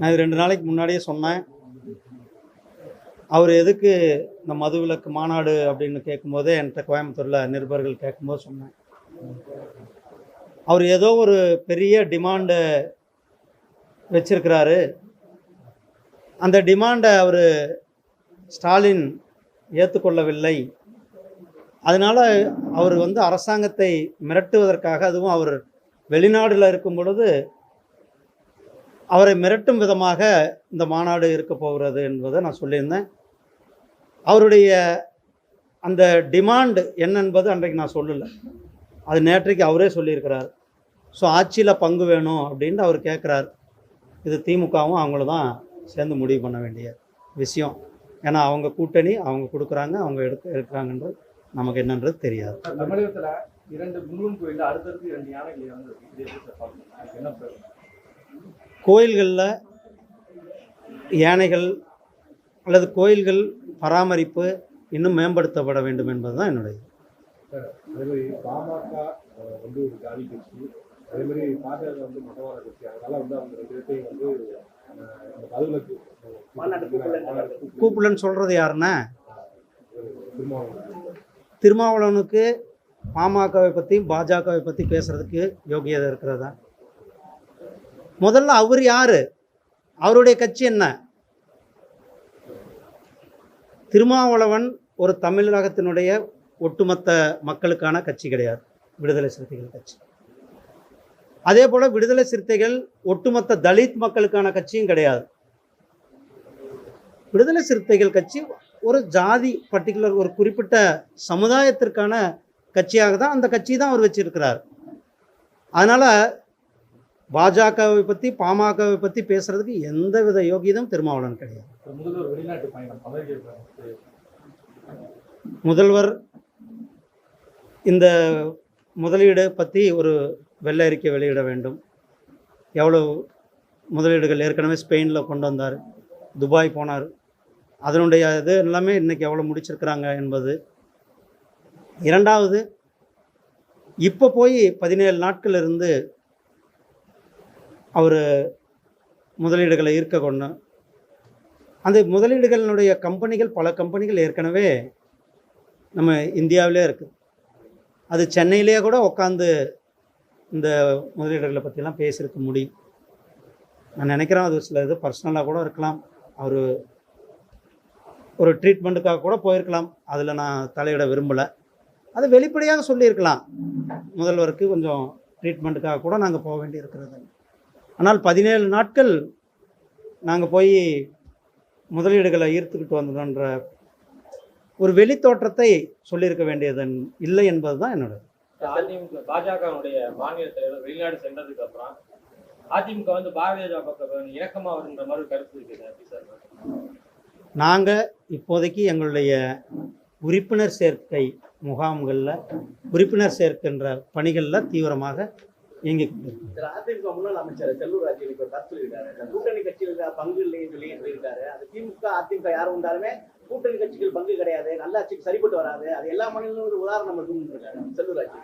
நான் இது ரெண்டு நாளைக்கு முன்னாடியே சொன்னேன். அவர் எதுக்கு இந்த மதுவிலக்கு மாநாடு அப்படின்னு கேட்கும்போதே என்கிட்ட கோயம்புத்தூரில் நிருபர்கள் கேட்கும்போது சொன்னேன். அவர் ஏதோ ஒரு பெரிய டிமாண்டை வச்சிருக்கிறாரு. அந்த டிமாண்டை அவர் ஸ்டாலின் ஏற்றுக்கொள்ளவில்லை அதனால் அவர் வந்து அரசாங்கத்தை மிரட்டுவதற்காக அதுவும் அவர் வெளிநாடில் இருக்கும் பொழுது அவரை மிரட்டும் விதமாக இந்த மாநாடு இருக்க போகிறது என்பதை நான் சொல்லியிருந்தேன். அவருடைய அந்த டிமாண்டு என்னென்பது அன்றைக்கு நான் சொல்லலை. அது நேற்றைக்கு அவரே சொல்லியிருக்கிறார். ஸோ ஆட்சியில் பங்கு வேணும் அப்படின்ட்டு அவர் கேட்குறாரு. இது திமுகவும் அவங்கள தான் சேர்ந்து முடிவு பண்ண வேண்டிய விஷயம். ஏன்னா அவங்க கூட்டணி அவங்க கொடுக்குறாங்க அவங்க எடுக்க எடுக்கிறாங்கன்றது நமக்கு என்னன்றது தெரியாது. தமிழகத்தில் இரண்டு முருகன் கோயில் அடுத்தடுத்து இரண்டு யானைகள் இறந்துருக்கு. கோயில்களில் யானைகள் அல்லது கோயில்கள் பராமரிப்பு இன்னும் மேம்படுத்தப்பட வேண்டும் என்பது தான் என்னுடைய அதே மாதிரி பாமக அஹ், வந்து ஒரு ஜாதி கட்சி அதே மாதிரி பாஜக வந்து மதவாத கட்சி அதனால வந்து அவங்க ரெண்டு பேர்த்தையும் வந்து அஹ், இந்த மதுவிலக்கு கூப்பிடலன்னு சொல்கிறது யாருன்னா? திருமாவளவன். திருமாவளவனுக்கு பாமகவை பற்றி பாஜகவை பற்றி பேசுறதுக்கு யோகியதை இருக்கிறதா? முதல்ல அவர் யார்? அவருடைய கட்சி என்ன? திருமாவளவன் ஒரு தமிழகத்தினுடைய ஒட்டுமொத்த மக்களுக்கான கட்சி கிடையாது. விடுதலை சிறுத்தைகள் கட்சி. அதே போல் விடுதலை சிறுத்தைகள் ஒட்டுமொத்த தலித் மக்களுக்கான கட்சியும் கிடையாது. விடுதலை சிறுத்தைகள் கட்சி ஒரு ஜாதி பர்டிகுலர் ஒரு குறிப்பிட்ட சமுதாயத்திற்கான கட்சியாக தான் அந்த கட்சி தான் அவர் வச்சிருக்கிறார். அதனால் பாஜகவை பற்றி பாமகவை பற்றி பேசுறதுக்கு எந்தவித யோகியதும் திருமாவளவன் கிடையாது. முதல்வர் இந்த முதலீடு பற்றி ஒரு வெள்ளை அறிக்கை வெளியிட வேண்டும். எவ்வளோ முதலீடுகள் ஏற்கனவே ஸ்பெயினில் கொண்டு வந்தார். துபாய் போனார். அதனுடைய இது எல்லாமே இன்றைக்கி எவ்வளோ முடிச்சிருக்கிறாங்க என்பது. இரண்டாவது இப்போ போய் பதினேழு நாட்கள் இருந்து அவர் முதலீடுகளை ஈர்க்க கொண்டு அந்த முதலீடுகளினுடைய கம்பெனிகள் பல கம்பெனிகள் ஏற்கனவே நம்ம இந்தியாவிலே இருக்குது அது சென்னையிலேயே கூட உட்காந்து இந்த முதலீடுகளை பற்றிலாம் பேசியிருக்க முடியும். நான் நினைக்கிறேன் அது சில இது பர்சனலாக கூட இருக்கலாம். அவர் ஒரு ட்ரீட்மெண்ட்டுக்காக கூட போயிருக்கலாம். அதில் நான் தலையிட விரும்பலை. அது வெளிப்படையாக சொல்லியிருக்கலாம். முதல்வருக்கு கொஞ்சம் ட்ரீட்மெண்ட்டுக்காக கூட நாங்கள் போக வேண்டி இருக்கிறது ஆனால் பதினேழு நாட்கள் நாங்கள் போய் முதலீடுகளை ஈர்த்துக்கிட்டு வந்தோன்ற ஒரு வெளித்தோற்றத்தை சொல்லியிருக்க வேண்டியது இல்லை என்பது தான் என்னோட அதிமுக பாஜகவுடைய மாநில தலைவர் வெளிநாடு சென்றதுக்கு அப்புறம் அதிமுக வந்து பாரதிய ஜனதா பக்கம் இணக்கமா வருன்ற மாதிரி கருத்து இருக்குது. நாங்கள் இப்போதைக்கு எங்களுடைய உறுப்பினர் சேர்க்கை முகாம்களில் உறுப்பினர் சேர்க்கின்ற பணிகளில் தீவிரமாக திரு அதிமுக முன்னாள் அமைச்சர் செல்லூர் ராஜு இன்னைக்கு ஒரு கருத்து சொல்லியிருக்காரு. இந்த கூட்டணி கட்சிகளுக்கு பங்கு இல்லைன்னு சொல்லி சொல்லியிருக்காரு. அது திமுக அதிமுக யார் வந்தாலுமே கூட்டணி கட்சிகள் பங்கு கிடையாது. நல்ல ஆட்சிக்கு சரிப்பட்டு வராது. அது எல்லா மாநிலங்களும் ஒரு உதாரணம் இருக்குன்னு இருக்காரு செல்லூர் ராஜு.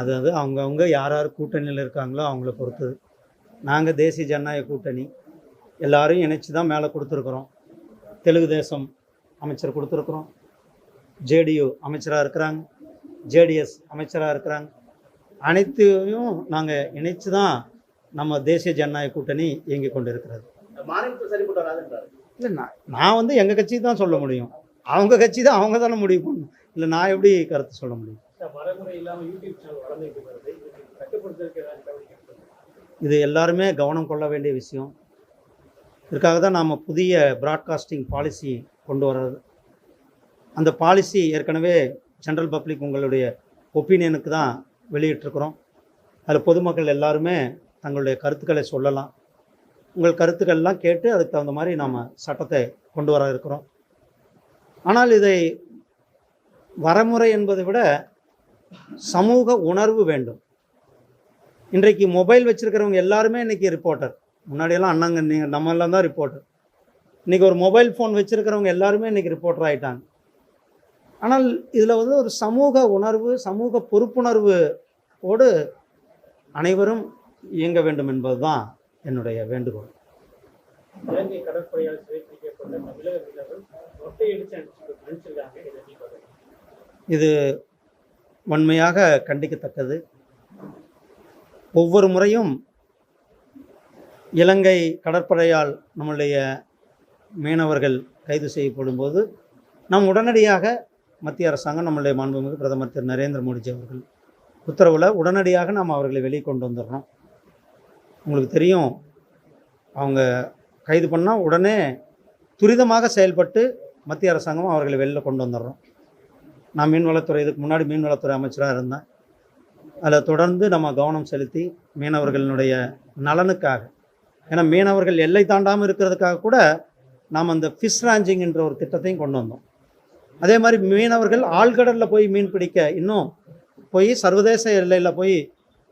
அது அது அவங்கவுங்க யார் யார் கூட்டணியில் இருக்காங்களோ அவங்கள பொறுத்தது. நாங்கள் தேசிய ஜனநாயக கூட்டணி. எல்லாரையும் இணைச்சி தான் மேலே கொடுத்துருக்குறோம். தெலுங்கு தேசம் அமைச்சர் கொடுத்துருக்குறோம். ஜேடியு அமைச்சராக இருக்கிறாங்க. ஜேடிஎஸ் அமைச்சராக இருக்கிறாங்க. அனைத்தையும் நாங்கள் இணைச்சு தான் நம்ம தேசிய ஜனநாயக கூட்டணி இயங்கி கொண்டு இருக்கிறது மாநிலத்தில் சரிப்பட்டு வராதுன்றாரு இல்லை நான் நான் வந்து எங்கள் கட்சி தான் சொல்ல முடியும். அவங்க கட்சி தான் அவங்க தானே முடிவு பண்ணணும். இல்லை நான் எப்படி கருத்து சொல்ல முடியும். இது எல்லாருமே கவனம் கொள்ள வேண்டிய விஷயம். இதுக்காக தான் நாம் புதிய ப்ராட்காஸ்டிங் பாலிசி கொண்டு வர்றது. அந்த பாலிசி ஏற்கனவே ஜென்ரல் பப்ளிக் உங்களுடைய ஒப்பீனியனுக்கு தான் வெளியிட்டிருக்கிறோம். அதில் பொதுமக்கள் எல்லாருமே தங்களுடைய கருத்துக்களை சொல்லலாம். உங்கள் கருத்துக்கள்லாம் கேட்டு அதுக்கு தகுந்த மாதிரி நாம் சட்டத்தை கொண்டு வர இருக்கிறோம். ஆனால் இதை வரமுறை என்பதை விட சமூக உணர்வு வேண்டும். இன்றைக்கு மொபைல் வச்சுருக்கிறவங்க எல்லாருமே இன்றைக்கி ரிப்போர்ட்டர் முன்னாடியெல்லாம் அண்ணாங்க நீங்கள் நம்ம எல்லாம் தான் ரிப்போர்ட்டர் இன்றைக்கி ஒரு மொபைல் ஃபோன் வச்சுருக்கிறவங்க எல்லாருமே இன்றைக்கி ரிப்போர்ட்டர் ஆகிட்டாங்க ஆனால் இதில் வந்து ஒரு சமூக உணர்வு சமூக பொறுப்புணர்வு ஓடு அனைவரும் இயங்க வேண்டும் என்பதுதான் என்னுடைய வேண்டுகோள். இலங்கை கடற்படையால் சிறைப்பிடிக்கப்பட்ட தமிழக மொட்டையடிச்சு அனுப்பிச்சிருக்காங்க இது வன்மையாக கண்டிக்கத்தக்கது. ஒவ்வொரு முறையும் இலங்கை கடற்படையால் நம்முடைய மீனவர்கள் கைது செய்யப்படும் போது நாம் உடனடியாக மத்திய அரசாங்கம் நம்முடைய மாண்புமிகு பிரதமர் திரு நரேந்திர மோடிஜி அவர்கள் உத்தரவில் உடனடியாக நாம் அவர்களை வெளியே கொண்டு வந்துடுறோம். உங்களுக்கு தெரியும் அவங்க கைது பண்ணால் உடனே துரிதமாக செயல்பட்டு மத்திய அரசாங்கம் அவர்களை வெளியில் கொண்டு வந்துடுறோம். நான் மீன்வளத்துறை இதுக்கு முன்னாடி மீன்வளத்துறை அமைச்சராக இருந்தேன். அதில் தொடர்ந்து நம்ம கவனம் செலுத்தி மீனவர்களினுடைய நலனுக்காக ஏன்னா மீனவர்கள் எல்லை தாண்டாமல் இருக்கிறதுக்காக கூட நாம் அந்த ஃபிஷ் ராஞ்சிங் என்ற ஒரு திட்டத்தையும் கொண்டு வந்தோம். அதே மாதிரி மீனவர்கள் ஆழ்கடலில் போய் மீன் பிடிக்க இன்னும் போய் சர்வதேச எல்லையில் போய்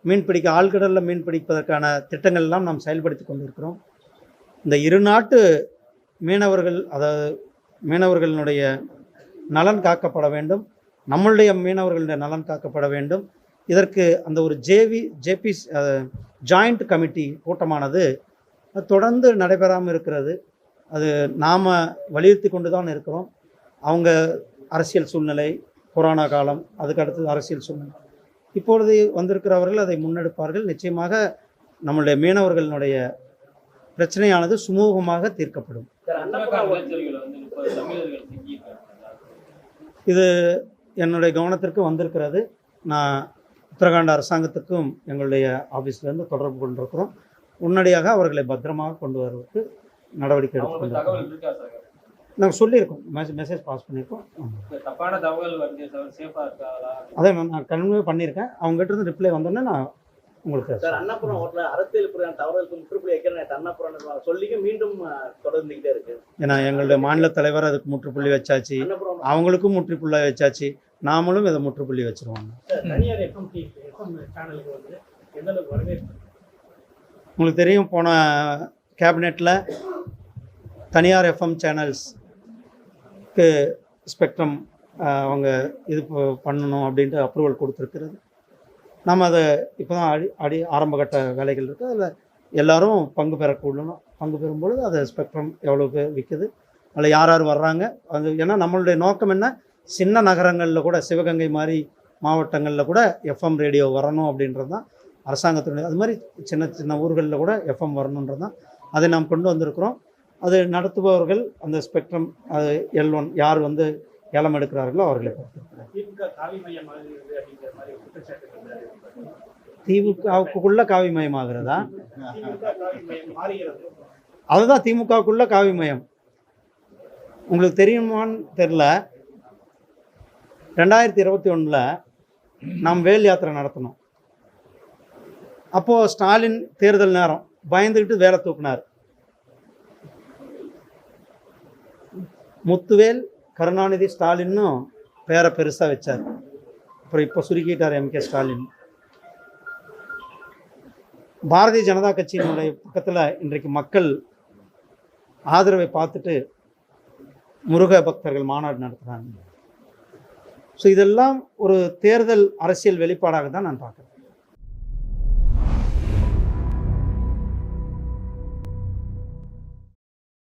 மீன் பிடிக்க ஆழ்கடலில் மீன் பிடிப்பதற்கான திட்டங்கள் எல்லாம் நாம் செயல்படுத்தி கொண்டிருக்கிறோம். இந்த இரு நாட்டு மீனவர்கள் அதாவது மீனவர்களினுடைய நலன் காக்கப்பட வேண்டும். நம்மளுடைய மீனவர்களுடைய நலன் காக்கப்பட வேண்டும். இதற்கு அந்த ஒரு ஜேவி ஜேபி ஜாயிண்ட் கமிட்டி கூட்டமானது தொடர்ந்து நடைபெறாமல் இருக்கிறது. அது நாம் வலியுறுத்தி கொண்டு தான் இருக்கிறோம். அவங்க அரசியல் சூழ்நிலை கொரோனா காலம் அதுக்கு அடுத்தது அரசியல் சூழ்நிலை. இப்பொழுது வந்திருக்கிறவர்கள் அதை முன்னெடுப்பார்கள். நிச்சயமாக நம்மளுடைய மீனவர்களுடைய பிரச்சனையானது சுமூகமாக தீர்க்கப்படும். இது என்னுடைய கவனத்திற்கு வந்திருக்கிறது. நான் உத்தரகாண்ட் அரசாங்கத்துக்கும் எங்களுடைய ஆஃபீஸ்லேருந்து தொடர்பு கொண்டிருக்கிறோம். உடனடியாக அவர்களை பத்திரமாக கொண்டு வருவதற்கு நடவடிக்கை எடுத்துக்கொண்டிருக்கிறோம் நாங்கள் சொல்லியிருக்கோம். மெசேஜ் மெசேஜ் பாஸ் பண்ணியிருக்கோம். தப்பான தகவல் வருது சார் சேஃபா இருக்காங்களா? அதை நான் நான் கன்வே பண்ணியிருக்கேன். அவங்ககிட்ட இருந்து ரிப்ளை வந்தோடனே நான் உங்களுக்கு சார் அன்னபுரம் ஹோட்டல அரசியல் புரியான தவறுகளுக்கு முற்றுப்புள்ளி வைக்கிறேன் அன்னபுரம் சொல்லியும் மீண்டும் தொடர்ந்துகிட்டே இருக்கு. ஏன்னா எங்களுடைய மாநில தலைவர் அதுக்கு முற்றுப்புள்ளி வச்சாச்சு. அவங்களுக்கும் முற்றுப்புள்ளி வச்சாச்சு. நாமளும் இதை முற்றுப்புள்ளி வச்சிருவாங்க சார் தனியார் எஃப்எம் டி எஃப்எம் சேனலுக்கு வந்து எந்த அளவுக்கு வரவேற்பு? உங்களுக்கு தெரியும் போன கேபினெட்டில் தனியார் எஃப்எம் சேனல்ஸ்க்கு ஸ்பெக்ட்ரம் அவங்க இது பண்ணணும் அப்படின்ட்டு அப்ரூவல் கொடுத்துருக்கிறது. நம்ம அதை இப்போ தான் அடி அடி ஆரம்பகட்ட வேலைகள் இருக்குது அதில் எல்லோரும் பங்கு பெறக்கூடணும் பங்கு பெறும்பொழுது அதை ஸ்பெக்ட்ரம் எவ்வளோ பேர் விற்குது அதில் யார் யார் வர்றாங்க அது ஏன்னா நம்மளுடைய நோக்கம் என்ன? சின்ன நகரங்களில் கூட சிவகங்கை மாதிரி மாவட்டங்களில் கூட எஃப்எம் ரேடியோ வரணும் அப்படின்றது தான் அரசாங்கத்தினுடைய அது மாதிரி சின்ன சின்ன ஊர்களில் கூட எஃப்எம் வரணுன்றது தான் அதை நாம் கொண்டு வந்திருக்கிறோம். அது நடத்துபவர்கள் அந்த ஸ்பெக்ட்ரம் அது எல் ஒன் யார் வந்து ஏலம் எடுக்கிறார்களோ அவர்களை. திமுகவுக்குள்ள காவிமயமாகிறதா அதுதான் திமுகவுக்குள்ள காவிமயம் உங்களுக்கு தெரியுமான்னு தெரில ரெண்டாயிரத்தி இருபத்தி ஒன்றில் நாம் வேல் யாத்திரை நடத்தினோம். அப்போது ஸ்டாலின் தேர்தல் நேரம் பயந்துக்கிட்டு வேலை தூக்குனார். முத்துவேல் கருணாநிதி ஸ்டாலின்னும் பேரை பெருசாக வச்சார். அப்புறம் இப்போ சுருக்கிட்டார் எம்கே ஸ்டாலின். பாரதிய ஜனதா கட்சியினுடைய பக்கத்தில் இன்றைக்கு மக்கள் ஆதரவை பார்த்துட்டு முருக பக்தர்கள் மாநாடு நடத்துகிறாங்க ஸோ இதெல்லாம் ஒரு தேர்தல் அரசியல் வெளிப்பாடாக தான் நான் பார்க்குறேன்.